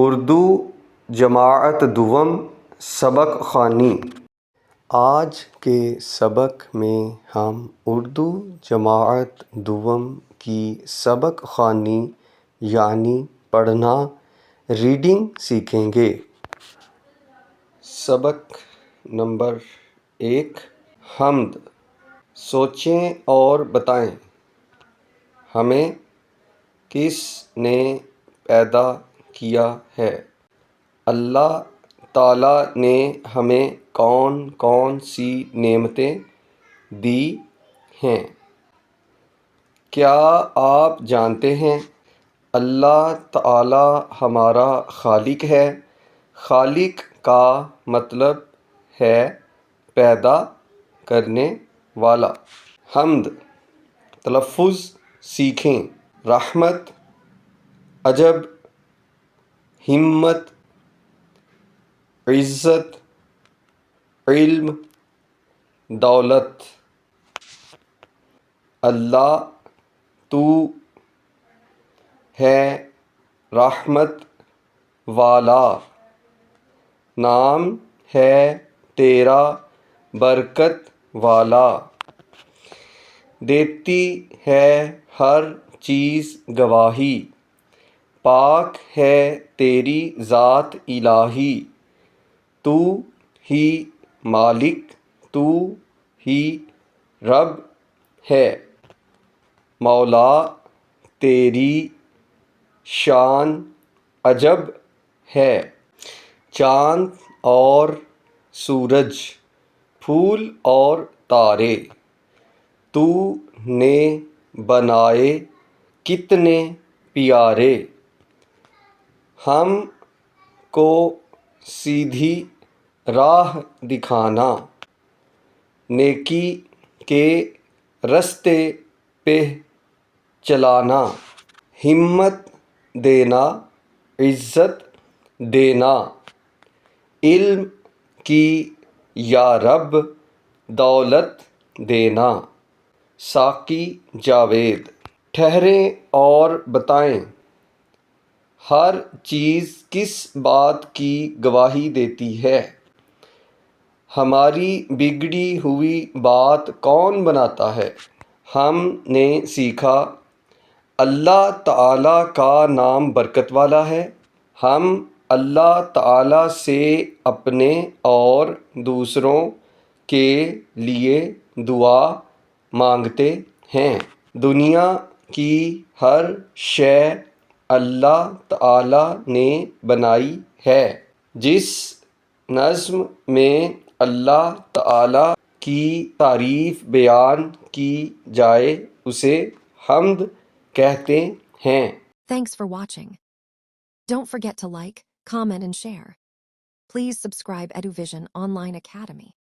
اردو جماعت دوم سبق خوانی آج کے سبق میں ہم اردو جماعت دوم کی سبق خوانی یعنی پڑھنا، ریڈنگ سیکھیں گے۔ سبق نمبر ایک، حمد۔ سوچیں اور بتائیں۔ ہمیں کس نے پیدا کیا ہے۔ اللہ تعالیٰ نے ہمیں کون کون سی نعمتیں دی ہیں۔ کیا آپ جانتے ہیں اللہ تعالیٰ ہمارا خالق ہے؟ خالق کا مطلب ہے پیدا کرنے والا۔ حمد، تلفظ، سیکھیں۔ رحمت، عجب ہمت، عزت، علم، دولت۔ اللہ تو ہے رحمت والا۔ نام ہے تیرا برکت والا۔ دیتی ہے ہر چیز گواہی۔ پاک ہے تیری ذات الہی۔ تو ہی مالک، تو ہی رب ہے۔ مولا، تیری شان عجب ہے۔ چاند اور سورج، پھول اور تارے۔ تو نے بنائے کتنے پیارے۔ ہم کو سیدھی راہ دکھانا۔ نیکی کے رستے پہ چلانا۔ ہمت دینا، عزت دینا۔ علم کی یا رب دولت دینا۔ ساقی جاوید، ٹھہریں اور بتائیں۔ ہر چیز کس بات کی گواہی دیتی ہے؟ ہماری بگڑی ہوئی بات کون بناتا ہے؟ ہم نے سیکھا، اللہ تعالیٰ کا نام برکت والا ہے۔ ہم اللہ تعالیٰ سے اپنے اور دوسروں کے لیے دعا مانگتے ہیں۔ دنیا کی ہر شے اللہ تعالی نے بنائی ہے۔ جس نظم میں اللہ تعالی کی تعریف بیان کی جائے، اسے حمد کہتے ہیں۔ Thanks for watching don't ہمارٹ like comment and share please subscribe online academy